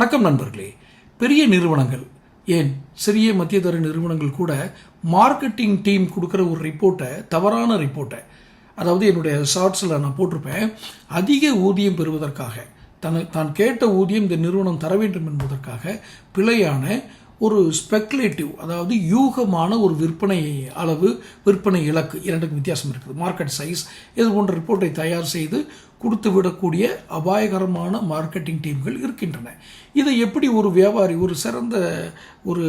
வணக்கம் நண்பர்களே. பெரிய நிறுவனங்கள் ஏன் சிறிய மத்தியதர நிறுவனங்கள் கூட மார்க்கெட்டிங் டீம் கொடுக்குற ஒரு ரிப்போர்ட்டை தவறான ரிப்போர்ட்டை அதாவது என்னுடைய ஷார்ட்ஸில் நான் போட்டிருப்பேன் அதிக ஊதியம் பெறுவதற்காக தன தான் கேட்ட ஊதியம் இந்த நிறுவனம் தர வேண்டும் என்பதற்காக பிழையான ஒரு ஸ்பெக்குலேட்டிவ் அதாவது யூகமான ஒரு விற்பனை அளவு விற்பனை இலக்கு இரண்டுக்கும் வித்தியாசம் இருக்குது. மார்க்கெட் சைஸ் இது போன்ற ரிப்போர்ட்டை தயார் செய்து கொடுத்து விடக்கூடிய அபாயகரமான மார்க்கெட்டிங் டீம்கள் இருக்கின்றன. இதை எப்படி ஒரு வியாபாரி ஒரு சிறந்த ஒரு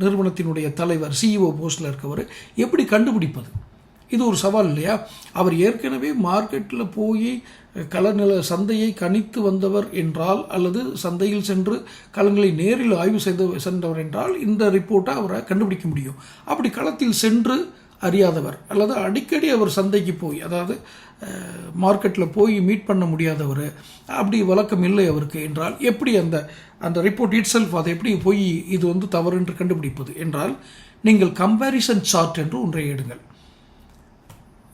நிறுவனத்தினுடைய தலைவர் சிஇஓ போஸ்டில் இருக்கவர் எப்படி கண்டுபிடிப்பது? இது ஒரு சவால் இல்லையா? அவர் ஏற்கனவே மார்க்கெட்டில் போய் கலநில சந்தையை கணித்து வந்தவர் என்றால் அல்லது சந்தையில் சென்று களங்களை நேரில் ஆய்வு செய்த சென்றவர் என்றால் இந்த ரிப்போர்ட்டை அவரை கண்டுபிடிக்க முடியும். அப்படி களத்தில் சென்று அறியாதவர் அல்லது அடிக்கடி அவர் சந்தைக்கு போய் அதாவது மார்க்கெட்டில் போய் மீட் பண்ண முடியாதவர் அப்படி வழக்கம் இல்லை அவருக்கு என்றால் எப்படி அந்த அந்த ரிப்போர்ட் இட் செல்ஃப் அதை எப்படி போய் இது வந்து தவறு என்று கண்டுபிடிப்பது என்றால் நீங்கள் கம்பேரிசன் சார்ட் என்று ஒன்றை எடுங்கள்.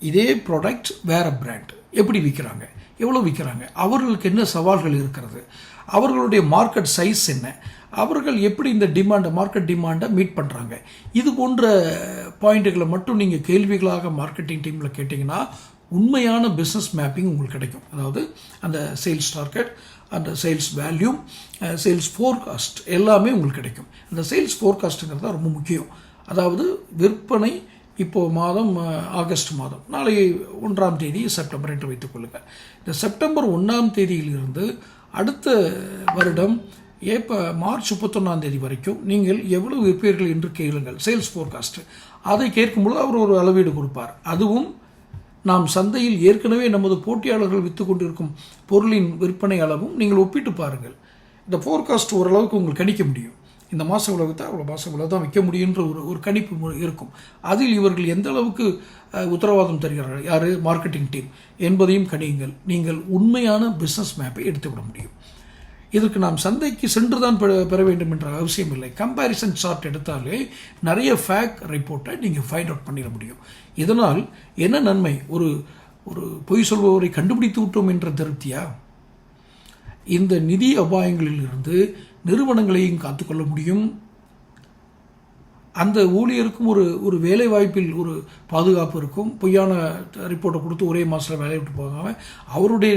இதே ப்ராடக்ட் வேறு பிராண்ட் எப்படி விற்கிறாங்க எவ்வளோ விற்கிறாங்க அவர்களுக்கு என்ன சவால்கள் இருக்கிறது? அவர்களுடைய மார்க்கெட் சைஸ் என்ன? அவர்கள் எப்படி இந்த டிமாண்டை மார்க்கெட் டிமாண்டை மீட் பண்ணுறாங்க இது போன்ற பாயிண்ட்டுகளை மட்டும் நீங்கள் கேள்விகளாக மார்க்கெட்டிங் டீமில் கேட்டிங்கன்னா உண்மையான பிஸ்னஸ் மேப்பிங் உங்களுக்கு கிடைக்கும். அதாவது அந்த சேல்ஸ் டார்கெட் அந்த சேல்ஸ் வேல்யூம் சேல்ஸ் ஃபோர்காஸ்ட் எல்லாமே உங்களுக்கு கிடைக்கும். அந்த சேல்ஸ் ஃபோர்காஸ்ட்டுங்கிறது தான் ரொம்ப முக்கியம். அதாவது விற்பனை இப்போது மாதம் ஆகஸ்ட் மாதம். நாளை ஒன்றாம் தேதி செப்டம்பர் என்று வைத்துக்கொள்ளுங்கள் இந்த செப்டம்பர் ஒன்றாம் தேதியிலிருந்து அடுத்த வருடம் ஏப்ப மார்ச் முப்பத்தொன்னாம் தேதி வரைக்கும் நீங்கள் எவ்வளவு விற்பீர்கள் என்று கேளுங்கள். சேல்ஸ் ஃபோர்காஸ்ட் அதை கேட்கும்பொழுது அவர் ஒரு அளவீடு கொடுப்பார். அதுவும் நாம் சந்தையில் ஏற்கனவே நமது போட்டியாளர்கள் விற்று கொண்டிருக்கும் பொருளின் விற்பனை அளவும் நீங்கள் ஒப்பிட்டு பாருங்கள். இந்த ஃபோர்காஸ்ட் ஓரளவுக்கு உங்களுக்கு கணிக்க முடியும். இந்த மாத இவ்வளோ விற்றா அவ்வளோ மாதம் இவ்வளோ தான் விற்க முடியுன்ற ஒரு ஒரு கணிப்பு இருக்கும். அதில் இவர்கள் எந்த அளவுக்கு உத்தரவாதம் தருகிறார்கள்? யார்? மார்க்கெட்டிங் டீம் என்பதையும் கணியுங்கள். நீங்கள் உண்மையான பிஸ்னஸ் மேப்பை எடுத்துவிட முடியும். இதற்கு நாம் சந்தைக்கு சென்று தான் பெற வேண்டும் என்ற அவசியம் இல்லை. கம்பேரிசன் சார்ட் எடுத்தாலே நிறைய ஃபேக் ரிப்போர்ட்டை நீங்கள் ஃபைண்ட் அவுட் பண்ணிட முடியும். இதனால் என்ன நன்மை? ஒரு ஒரு பொய் சொல்பவரை கண்டுபிடித்து விட்டோம் என்ற திருப்தியா? இந்த நிதி அபாயங்களில் இருந்து நிறுவனங்களையும் காத்துக்கொள்ள முடியும். அந்த ஊழியருக்கும் ஒரு ஒரு வேலை வாய்ப்பில் ஒரு பாதுகாப்பு இருக்கும். பொய்யான ரிப்போர்ட்டை கொடுத்து ஒரே மாதத்தில் வேலையை விட்டு போகாமல் அவருடைய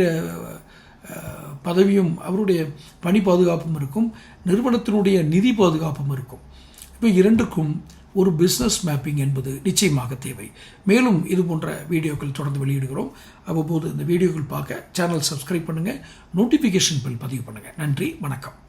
பதவியும் அவருடைய பணி பாதுகாப்பும் இருக்கும். நிறுவனத்தினுடைய நிதி பாதுகாப்பும் இருக்கும். இப்போ இரண்டுக்கும் ஒரு பிஸ்னஸ் மேப்பிங் என்பது நிச்சயமாக தேவை. மேலும் இது போன்ற வீடியோக்கள் தொடர்ந்து வெளியிடுகிறோம். அவ்வப்போது இந்த வீடியோக்கள் பார்க்க சேனல் சப்ஸ்கிரைப் பண்ணுங்கள் நோட்டிஃபிகேஷன் பில் பதிவு பண்ணுங்கள் நன்றி வணக்கம்.